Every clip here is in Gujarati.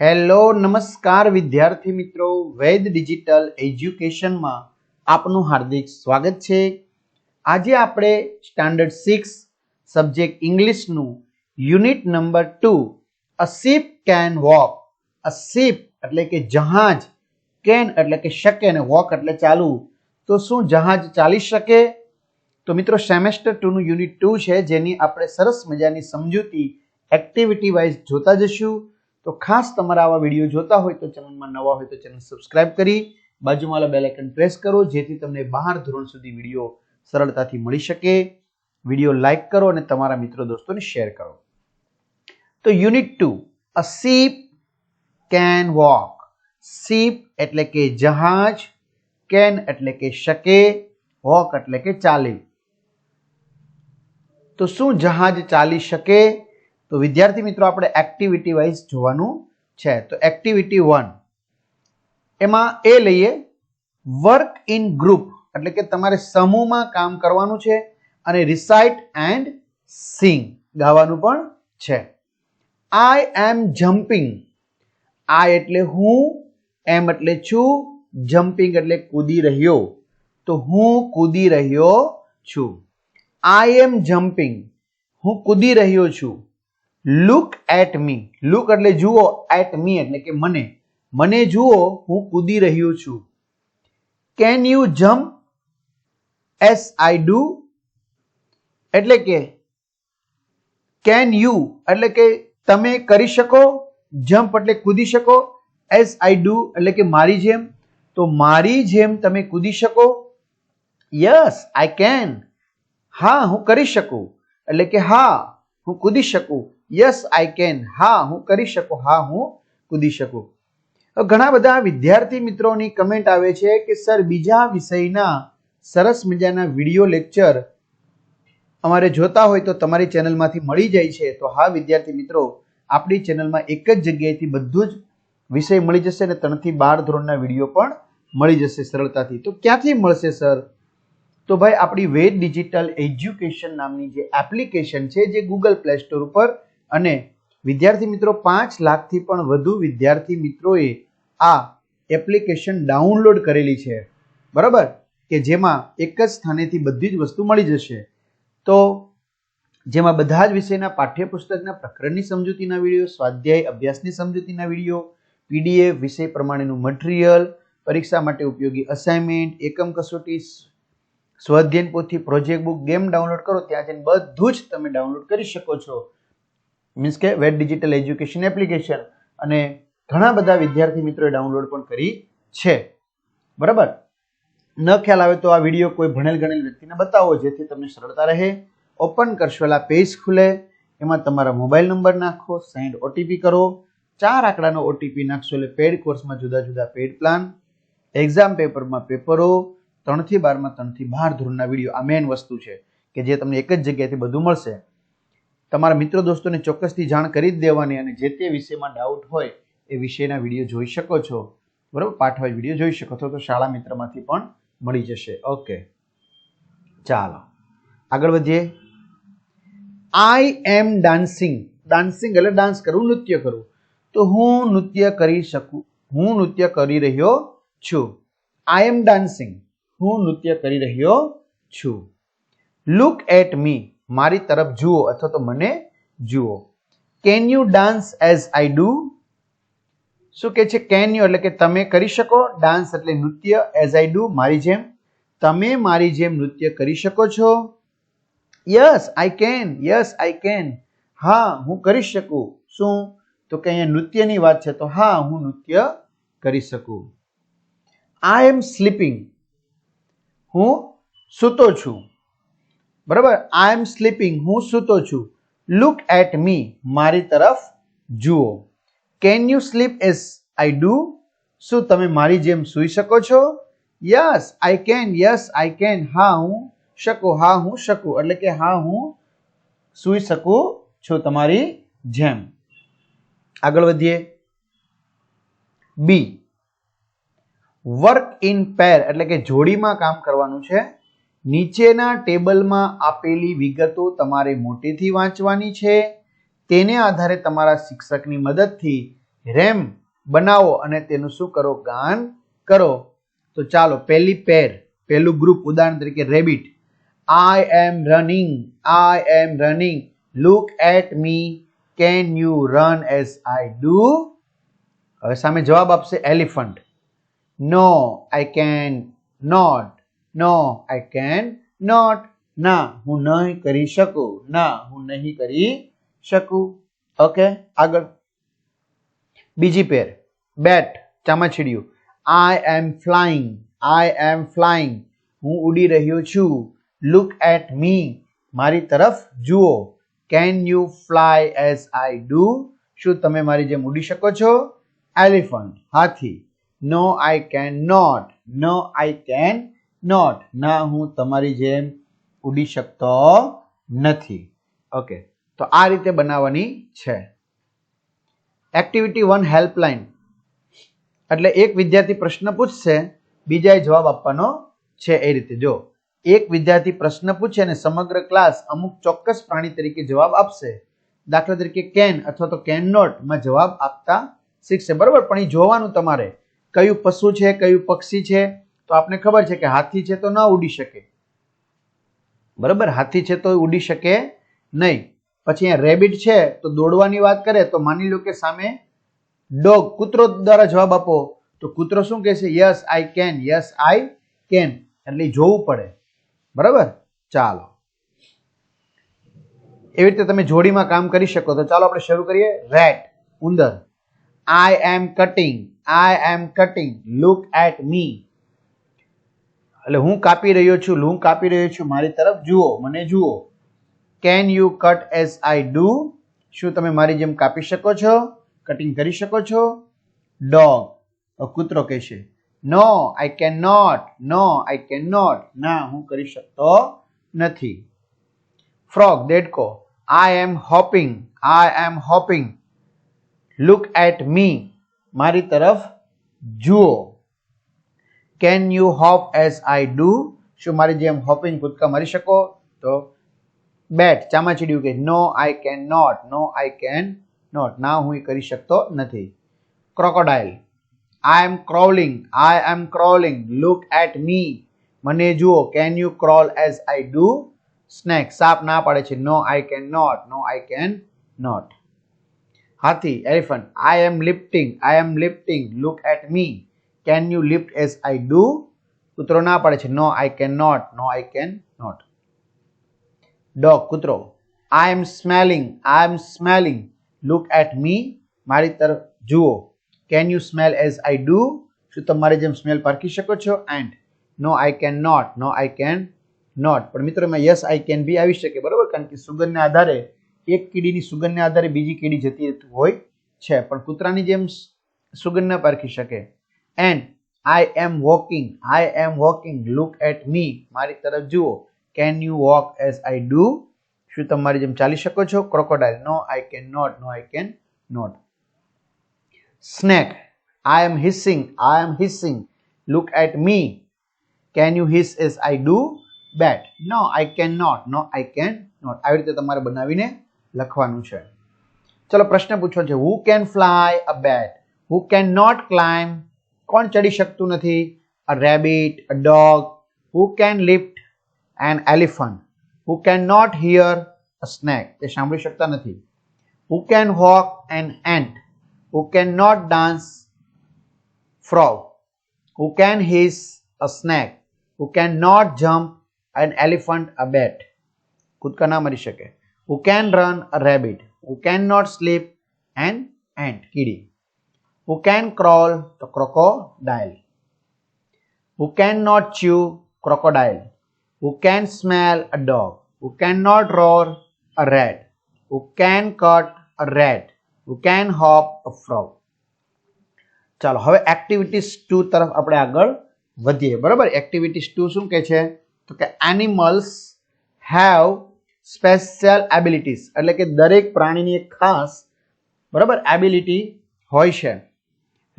હેલો, નમસ્કાર વિદ્યાર્થી મિત્રો. વૈદ ડિજિટલ એજ્યુકેશનમાં આપનું હાર્દિક સ્વાગત છે. આજે આપણે standard six subject ઇંગ્લિશનું unit number two a ship can walk a ship એટલે કે જહાજ. કેન એટલે કે શકે અને વોક એટલે ચાલવું તો શું જહાજ ચાલી શકે? તો મિત્રો સેમેસ્ટર ટુનું યુનિટ ટુ છે, જેની આપણે સરસ મજાની સમજૂતી એક્ટિવિટી વાઇઝ જોતા જશું. તો ખાસ તમારા આવા વીડિયો જોતા હોય તો ચેનલમાં નવા હોય તો ચેનલ સબસ્ક્રાઇબ કરી, બાજુમાં બેલ આઇકન પ્રેસ કરો, જેથી તમને બહાર ધોરણ સુધી વીડિયો સરળતાથી મળી શકે. વીડિયો લાઇક કરો અને તમારા મિત્રો દોસ્તોને શેર કરો. તો unit two a ship can walk ship એટલે કે જહાજ કેન એટલે કે શકે વોક એટલે કે ચાલે. તો શું જહાજ ચાલી શકે? તો વિદ્યાર્થી મિત્રો, આપણે એક્ટિવિટી વાઇઝ જોવાનું છે. તો એક્ટિવિટી વન એમાં એ લઈએ. વર્ક ઇન ગ્રુપ એટલે કે તમારે સમૂહમાં કામ કરવાનું છે અને રિસાઇટ એન્ડ સિંગ ગાવાનું પણ છે. આઈ એમ જમ્પિંગ આઈ એટલે હું એમ એટલે છું જમ્પિંગ એટલે કૂદી રહ્યો. તો હું કૂદી રહ્યો છું. આઈ એમ જમ્પિંગ હું કૂદી રહ્યો છું. લુક એટ મી લુક એટલે જુઓ એટ મી એટલે કે મને. મને જુઓ, હું કૂદી રહ્યો છું. Can you jump as I do એટલે કે કેન યુ એટલે કે તમે કરી શકો? જમ્પ એટલે કૂદી શકો? એસ આઈ ડુ એટલે કે મારી જેમ. તો મારી જેમ તમે કૂદી શકો? યસ આઈ કેન હા, હું કરી શકું. એટલે કે હા, હું કૂદી શકું. યસ આઈ કેન હા, હું કરી શકું. હા, હું કૂદી શકું. ઘણા બધા વિદ્યાર્થી મિત્રોની કમેન્ટ આવે છે કે સર બીજા વિષયના સરસ મજાના વીડિયો લેક્ચર અમારે જોતા હોય તો તમારી ચેનલમાંથી મળી જાય છે. તો હા, વિદ્યાર્થી મિત્રો, આપણી ચેનલમાં એક જ જગ્યાએથી બધું જ વિષય મળી જશે અને ત્રણથી બાર ધોરણના વીડિયો પણ મળી જશે સરળતાથી. તો ક્યાંથી મળશે સર તો ભાઈ, આપણી વેદ ડિજિટલ એજ્યુકેશન નામની જે એપ્લિકેશન છે, જે ગૂગલ પ્લે સ્ટોર ઉપર અને વિદ્યાર્થી મિત્રો પાંચ લાખથી પણ વધુ વિદ્યાર્થી મિત્રોએ આ એપ્લિકેશન ડાઉનલોડ કરેલી છે. બરાબર? કે જેમાં એક જ સ્થાનેથી બધી જ વસ્તુ મળી જશે. તો જેમાં બધા જ વિષયના પાઠ્યપુસ્તકના પ્રકરણની સમજૂતીના વીડિયો, સ્વાધ્યાય અભ્યાસની સમજૂતીના વીડિયો, પીડીએફ વિષય પ્રમાણેનું મટીરિયલ, પરીક્ષા માટે ઉપયોગી અસાઇનમેન્ટ, એકમ કસોટી સ્વાધ્યાયન પોથી પ્રોજેક્ટ બુક, ગેમ ડાઉનલોડ કરો, ત્યાં જઈને બધું જ તમે ડાઉનલોડ કરી શકો છો. મીન્સ કે વેટ ડિજિટલ એજ્યુકેશન એપ્લિકેશન અને ઘણા બધા વિદ્યાર્થી મિત્રોએ ડાઉનલોડ પણ કરી છે. બરાબર? ન ખ્યાલ આવે તો આ વીડિયો કોઈ ભણેલ ગણેલ વ્યક્તિને બતાવો, જેથી તમને સરળતા રહે. ઓપન કરશો પેજ ખુલે. એમાં તમારા મોબાઈલ નંબર નાખો સેન્ડ ઓટીપી કરો. ચાર આંકડાનો ઓટીપી નાખશો એટલે પેડ કોર્સમાં જુદા જુદા પેડ પ્લાન. એક્ઝામ પેપરમાં પેપરો. ત્રણથી બારમાં ત્રણથી બાર ધોરણના વીડિયો. આ મેઇન વસ્તુ છે કે જે તમને એક જ જગ્યાએથી બધું મળશે. તમારા મિત્રો દોસ્તોને ચોક્કસથી જાણ કરી જ દેવાની અને જે તે વિષયમાં ડાઉટ હોય એ વિષયના વીડિયો જોઈ શકો છો. બરાબર? પાઠવાય વીડિયો જોઈ શકો છો તો શાળા મિત્રમાંથી પણ મળી જશે. ઓકે ચાલો. આગળ વધીએ. આઈ એમ ડાન્સિંગ ડાન્સિંગ એટલે ડાન્સ કરવું નૃત્ય કરવું તો હું નૃત્ય કરી શકું, હું નૃત્ય કરી રહ્યો છું. આઈ એમ ડાન્સિંગ હું નૃત્ય કરી રહ્યો છું. લુક એટ મી મારી તરફ જુઓ અથવા તો મને જુઓ. Can you dance as I do શું કે છે કેન યુ એટલે કે તમે કરી શકો ડાન્સ એટલે નૃત્ય એઝ આઈ ડુ મારી જેમ. તમે મારી જેમ નૃત્ય કરી શકો છો? Yes I can yes I can હા, હું કરી શકું. શું? તો કે અહીંયા નૃત્યની વાત છે, તો હા, હું નૃત્ય કરી શકું. આઈ એમ સ્લીપિંગ હું સૂતો છું. બરાબર? આઈ એમ સ્લીપિંગ હું સૂતો છું. લુક એટ મી મારી તરફ જુઓ. Can you sleep as I do શું તમે મારી જેમ સૂઈ શકો છો? Yes I can yes I can હા, હું શકું. હા, હું શકું. એટલે કે હા, હું સૂઈ શકું છું તમારી જેમ. આગળ વધીએ. બી વર્ક ઇન પેર એટલે કે જોડીમાં કામ કરવાનું છે. નીચેના ટેબલમાં આપેલી વિગતો તમારે મોટેથી વાંચવાની છે. તેને આધારે તમારા શિક્ષકની મદદથી રેમ બનાવો અને તેનું શું કરો? ગાન કરો. તો ચાલો, પહેલી પેર, પહેલું ગ્રુપ, ઉદાહરણ તરીકે rabbit. I am running I am running look at me can you run as I do હવે સામે જવાબ આપશે elephant. No I can not no I can not ના, હું નહીં કરી શકું. ના, હું નહીં કરી શકું. ઓકે આગળ. બીજી પેર બેટ ચામાચીડિયું. આઈ એમ ફ્લાઇંગ આઈ એમ ફ્લાઇંગ હું ઉડી રહ્યો છું. લુક એટ મી મારી તરફ જુઓ. Can you fly as I do શું તમે મારી જેમ ઉડી શકો છો? Elephant Hathi. No I can not no I can not ના, હું તમારી જેમ ઉડી શકતો નથી. ઓકે તો આ રીતે બનાવવાની છે. એક્ટિવિટી વન હેલ્પલાઇન એટલે એક વિદ્યાર્થી પ્રશ્ન પૂછશે બીજાએ જવાબ આપવાનો છે એ રીતે. જો, એક વિદ્યાર્થી પ્રશ્ન પૂછે અને સમગ્ર ક્લાસ અમુક ચોક્કસ પ્રાણી તરીકે જવાબ આપશે. દાખલા તરીકે કેન અથવા તો કેન નોટમાં જવાબ આપતા શીખશે. બરાબર? પણ એ જોવાનું તમારે. કયું પશુ છે, કયું પક્ષી છે? તો આપને ખબર છે કે હાથી છે તો ન ઉડી શકે. બરાબર? હાથી છે તો ઉડી શકે નહીં. પછી અહીંયા રેબિટ છે તો દોડવાની વાત કરે તો માની લો કે સામે ડોગ કૂતરો દ્વારા જવાબ આપો. તો કૂતરો શું કહેશે? Yes I can yes I can એટલે જોવું પડે. બરાબર? ચાલો. એવી રીતે તમે જોડીમાં કામ કરી શકો. તો ચાલો આપણે શરૂ કરીએ. રેટ ઉંદર. I am cutting I am cutting look at me એટલે હું કાપી રહ્યો છું હું કાપી રહ્યો છું. મારી તરફ જુઓ, મને જુઓ. Can you cut as I do શું તમે મારી જેમ કાપી શકો છો? કટિંગ કરી શકો છો? ડોગ કૂતરો કહેશે. No I can not no I can not ના, હું કરી શકતો નથી. Frog દેડકો. I am hopping I am hopping look at me મારી તરફ જુઓ. Can you hop as I do શું મારી જેમ હોપિંગ કૂદકા મારી શકો? તો બેટ, ચામાચીડિયું કે no I can not no I can not ના, હું એ કરી શકતો નથી. Crocodile I am crawling I am crawling look at me મને જુઓ can you crawl as I do snake સાપ ના પાડે છે no I can not no I can not Hathi elephant I am lifting I am lifting look at me can you lift as I do કૂતરો ના પાડે છે. No I can not no I can not dog કૂતરો. I am smelling I am smelling look at me મારી તરફ જુઓ. Can you smell as I do શું તમારી જેમ સ્મેલ પારખી શકો છો? And no I can not no I can not પણ મિત્રો, એમાં યસ આઈ કેન બી આવી શકે. બરાબર? કારણ કે સુગંધના આધારે એક કીડીની સુગંધના આધારે બીજી કીડી જતી હોય છે. પણ કૂતરાની જેમ સુગંધ ન પારખી શકે. And I am walking I am walking look at me મારી તરફ જુઓ. Can you walk as I do શું તમારી જેમ ચાલી શકો છો? Crocodile no I can not no I can not snake I am hissing I am hissing look at me can you hiss as I do bat no I can not no I can not આવી રીતે તમારે બનાવીને લખવાનું છે. ચલો પ્રશ્ન પૂછો છે who can fly a bat who can not climb કોણ ચડી શકતું નથી a rabbit a dog who can lift an elephant who can not hear a snake તે સાંભળી શકતા નથી who can walk an ant who can not dance frog who can hiss a snake who can not jump an elephant a bat કૂદકા ના મારી શકે who can run a rabbit who can not sleep an ant કીડી Who can crawl the crocodile who cannot chew crocodile who can smell a dog who cannot roar a rat who can cut a rat who can hop a frog ચાલો હવે એક્ટિવિટીઝ ટુ તરફ આપણે આગળ વધીએ બરાબર એક્ટિવિટીઝ ટુ શું કહે છે તો કે એનિમલ્સ હેવ સ્પેશિયલ એબિલિટીઝ એટલે કે દરેક પ્રાણીની એક ખાસ બરાબર એબિલિટી હોય છે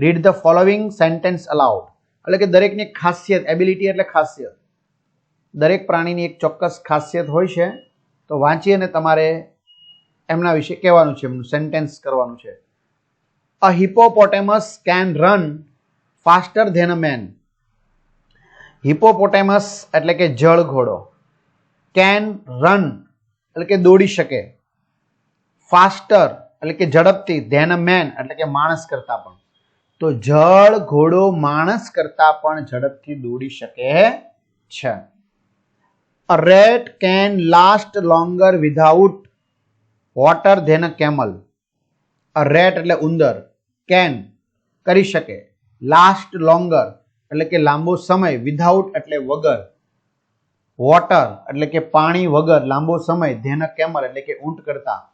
read the following sentence aloud એટલે કે દરેકની એક ખાસિયત એબિલિટી એટલે ખાસિયત. દરેક પ્રાણીની એક ચોક્કસ ખાસિયત હોય છે, તો વાંચી અને તમારે એમના વિશે કહેવાનું છે, એમનું સેન્ટેન્સ કરવાનું છે. A hippopotamus can run faster than a man hippopotamus એટલે કે જળ ઘોડો. કેન રન એટલે કે દોડી શકે. ફાસ્ટર એટલે કે ઝડપથી ધેન અ મેન એટલે કે માણસ કરતા પણ. તો જળ, ઘોડો, માણસ કરતા પણ ઝડપથી દોડી શકે છે. A rat can last longer without water than a camel a rat એટલે ઉંદર કેન કરી શકે. લાસ્ટ લોંગર એટલે કે લાંબો સમય વિધાઉટ એટલે વગર. વોટર એટલે કે પાણી વગર લાંબો સમય ધેન અ કેમલ એટલે કે ઊંટ કરતા.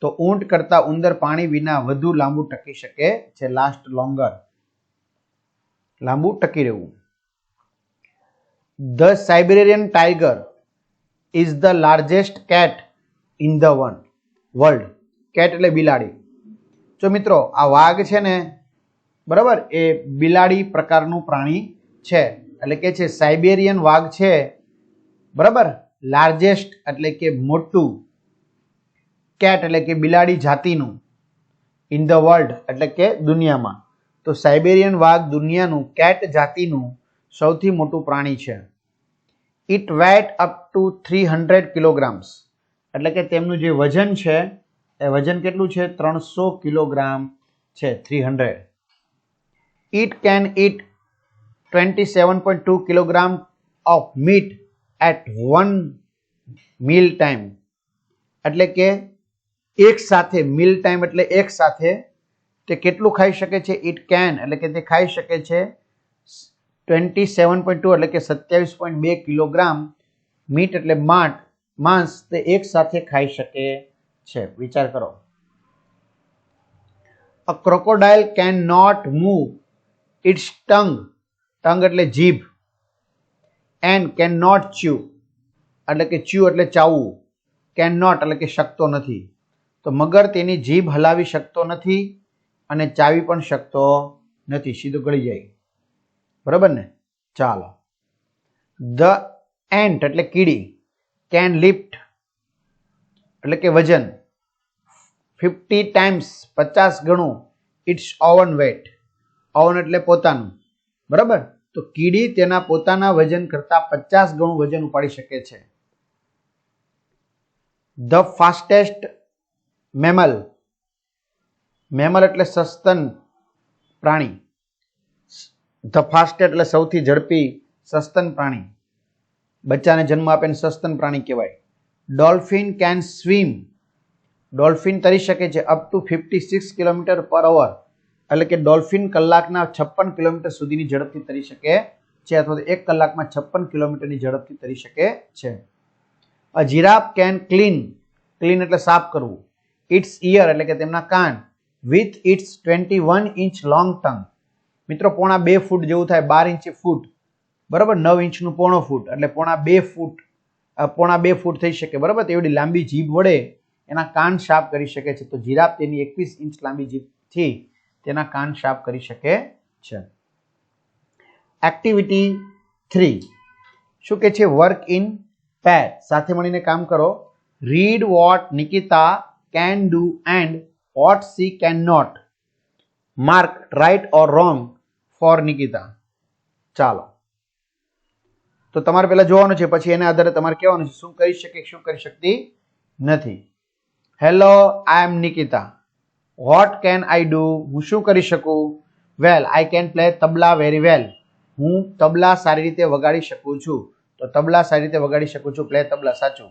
તો ઊંટ કરતા ઉંદર પાણી વિના વધુ લાંબુ ટકી શકે છે લાસ્ટ લોંગર લાંબુ ટકી રહેવું. The Siberian tiger is the largest cat in the one world cat એટલે બિલાડી. જો મિત્રો, આ વાઘ છે ને, બરાબર, એ બિલાડી પ્રકારનું પ્રાણી છે. એટલે કે છે સાઇબેરિયન વાઘ છે, બરાબર લાર્જેસ્ટ એટલે કે મોટું. કેટ એટલે કે બિલાડી જાતિનું ઇન ધ વર્લ્ડ એટલે કે દુનિયામાં. તો સાઇબેરિયન વાઘ દુનિયાનું કેટ જાતિનું સૌથી મોટું પ્રાણી છે. It weight up to three hundred kilograms એટલે કે તેમનું જે વજન છે, એ વજન કેટલું છે? ત્રણસો કિલોગ્રામ છે three hundred it can eat twenty seven point two kilogram of meat at one meal time એટલે કે એક સાથે મીલ ટાઈમ એટલે એક સાથે તે કેટલું ખાઈ શકે છે? ઇટ કેન એટલે કે તે ખાઈ શકે છે ટ્વેન્ટી સેવન પોઈન્ટ ટુ એટલે કે સત્યાવીસ પોઈન્ટ બે કિલોગ્રામ મીટ એટલે માટ, માંસ તે એક સાથે ખાઈ શકે છે. વિચાર કરો. A crocodile can not move its tongue tongue એટલે જીભ. એન્ડ કેન નોટ ચ્યુ એટલે કે ચ્યુ એટલે ચાવવું. કેન નોટ એટલે કે શકતો નથી. તો મગર તેની જીભ હલાવી શકતો નથી અને ચાવી પણ શકતો નથી. સીધું ગળી જાય. બરાબર ને? ચાલો. ધ એન્ટ એટલે કીડી. Can lift. એટલે કે વજન. Fifty times. પચાસ ગણું. It's oven wet. ઓવન એટલે પોતાનું. બરાબર? તો કીડી તેના પોતાના વજન કરતાં પચાસ ગણું વજન ઉપાડી શકે છે. The fastest mammal. મેમલ એટલે સસ્તન પ્રાણી. ધ ફાસ્ટ એટલે સૌથી ઝડપી સસ્તન પ્રાણી. બચ્ચાને જન્મ આપે ને સસ્તન પ્રાણી કહેવાય. Dolphin can swim. ડોલ્ફિન તરી શકે છે up to fifty six kilometer per hour એટલે કે ડોલ્ફિન કલાકના છપ્પન કિલોમીટર સુધીની ઝડપથી તરી શકે છે અથવા તો એક કલાકમાં છપ્પન કિલોમીટરની ઝડપથી તરી શકે છે. A giraffe can clean. Clean એટલે સાફ કરવું. ઇટ્સ ઇયર એટલે કે તેમના કાન with its twenty one inch long tongue મિત્રો, પોણા બે ફૂટ જેવું થાય, બાર ઇંચ ફૂટ. બરાબર? નવ ઇંચનું પોણો ફૂટ, એટલે પોણા બે ફૂટ પોણા બે ફૂટ થઈ શકે. બરાબર? તેવડી લાંબી જીભ વડે એના કાન સાફ કરી શકે છે. તો જીરાફ તેની એકવીસ ઇંચ લાંબી જીભથી તેના કાન સાફ કરી શકે છે. એક્ટિવિટી થ્રી શું કે છે? વર્ક ઇન પેર સાથે મળીને કામ કરો. Read what Nikita can do and what she can not mark or wrong for Nikita ચાલો. તો તમારે પહેલા જોવાનું છે, પછી એના આધારે તમારે કહેવાનું છે, શું કરી શકે, શું કરી શકતી નથી. Hello I am Nikita what can I do હું શું કરી શકું? Well I can play tabla very well હું તબલા સારી રીતે વગાડી શકું છું. તો તબલા સારી રીતે વગાડી શકું છું પ્લે તબલા સાચું.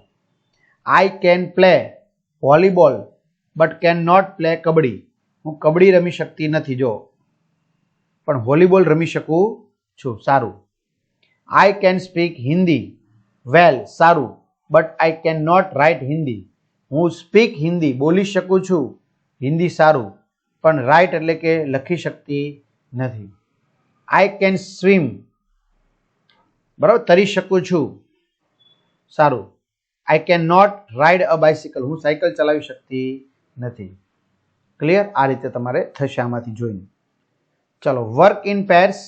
I can play volleyball but can not play kabaddi. હું કબડ્ડી રમી શકતી નથી, જો. પણ વોલીબોલ રમી શકું છું, સારું. I can speak Hindi well સારું. But I can not write Hindi હું સ્પીક હિન્દી બોલી શકું છું. હિન્દી સારું. પણ રાઇટ એટલે કે લખી શકતી નથી. આઈ કેન સ્વિમ બરાબર? તરી શકું છું. સારું. I can not ride a bicycle હું સાયકલ ચલાવી શકતી નથી. ક્લિયર આ રીતે તમારે થશે આમાંથી જોઈને. ચલો વર્ક ઇન પેર્સ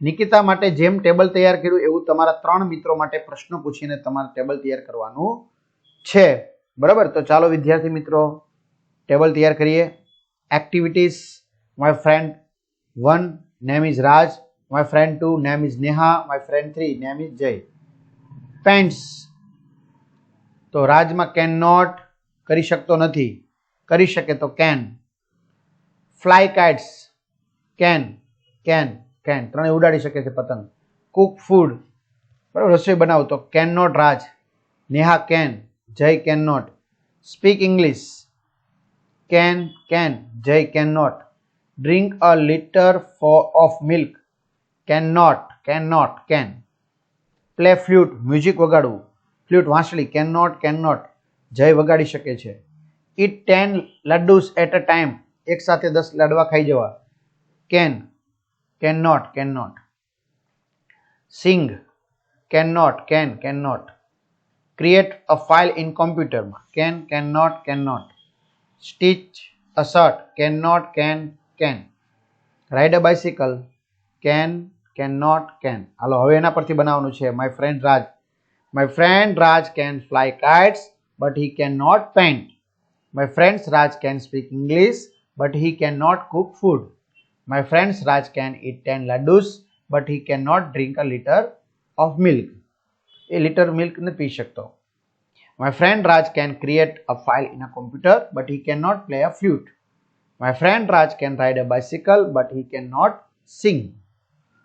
નિકિતા માટે જેમ ટેબલ તૈયાર કર્યું એવું તમારા ત્રણ મિત્રો માટે પ્રશ્નો પૂછીને તમારે ટેબલ તૈયાર કરવાનું છે. બરાબર? તો ચાલો, વિદ્યાર્થી મિત્રો, ટેબલ તૈયાર કરીએ. Activities my friend one name is Raj my friend two name is Neha my friend three name is Jay paints તો રાજમાં કેન નોટ કરી શકતો નથી. કરી શકે તો can fly kites can can can ત્રણે ઉડાડી શકે છે પતંગ. કુક ફૂડ બરાબર, રસોઈ બનાવો તો can not Raj. Neha can Jay can not speak English can can Jay can not drink a liter for of milk can not can not can play flute music વગાડવું. Flute વાંસળી can not can not Jay વગાડી શકે છે. Eat ten laddoos at a time એક સાથે દસ લાડવા ખાઈ જવા. Can can not can not sing can not can can not create a file in કોમ્પ્યુટરમાં can can not can not stitch a shirt can not can can ride a bicycle can can not can હાલો, હવે એના પરથી બનાવવાનું છે my friend Raj. My friend Raj can fly kites, but he cannot paint. My friends Raj can speak English, but he cannot cook food. My friends Raj can eat 10 laddus, but he cannot drink a liter of milk. A liter milk in पी सकता My friend Raj can create a file in a computer, but he cannot play a flute. My friend Raj can ride a bicycle, but he cannot sing.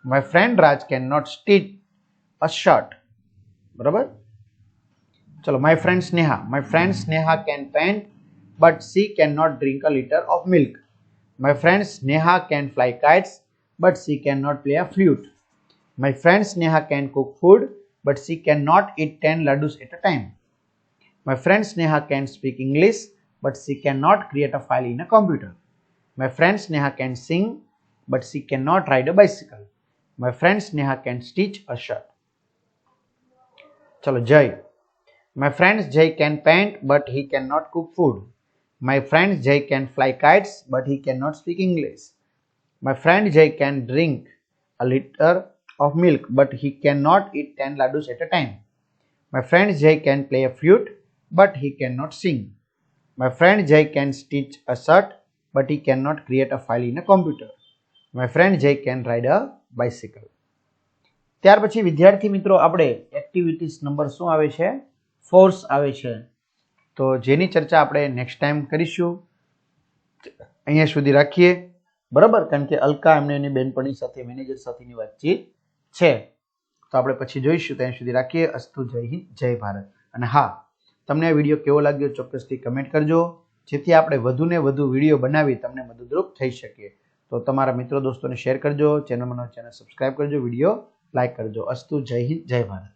My friend Raj cannot stitch a shirt. બરાબર ચલો my friend Sneha my friend Sneha can paint but she can not drink a liter of milk my friend Sneha can fly kites but she cannot play a flute my friend sneha can cook food but she cannot eat 10 laddus at a time my friend sneha can speak english but she cannot create a file in a computer my friend sneha can sing but she cannot ride a bicycle my friend sneha can stitch a shirt Chalo Jai. My friends Jai can paint but he cannot cook food. My friends Jai can fly kites but he cannot speak English. My friend Jai can drink a liter of milk but he cannot eat 10 laddus at a time. My friend Jai can play a flute but he cannot sing. My friend Jai can stitch a shirt but he cannot create a file in a computer. My friend Jai can ride a bicycle. ત્યાર પછી વિદ્યાર્થી મિત્રો, આપણે એક્ટિવિટીઝ નંબર શું આવે છે? ફોર્સ આવે છે. તો જેની ચર્ચા આપણે નેક્સ્ટ ટાઈમ કરીશું. અહીંયા સુધી રાખીએ. બરાબર? કારણ કે અલકા એમને એની બેનપણી સાથે મેનેજર સાથેની વાતચીત છે. તો આપણે પછી જોઈશું. ત્યાં સુધી રાખીએ. અસ્તુ જય હિન્દ, જય ભારત. અને હા, તમને આ વીડિયો કેવો લાગ્યો ચોક્કસથી કમેન્ટ કરજો. જેથી આપણે વધુને વધુ વીડિયો બનાવી તમને મદદરૂપ થઈ શકીએ. તો તમારા મિત્રો, દોસ્તોને શેર કરજો. ચેનલમાં ચેનલ સબસ્ક્રાઈબ કરજો. વીડિયો લાઈક કરજો. અસ્તુ જય હિન્દ જય ભારત.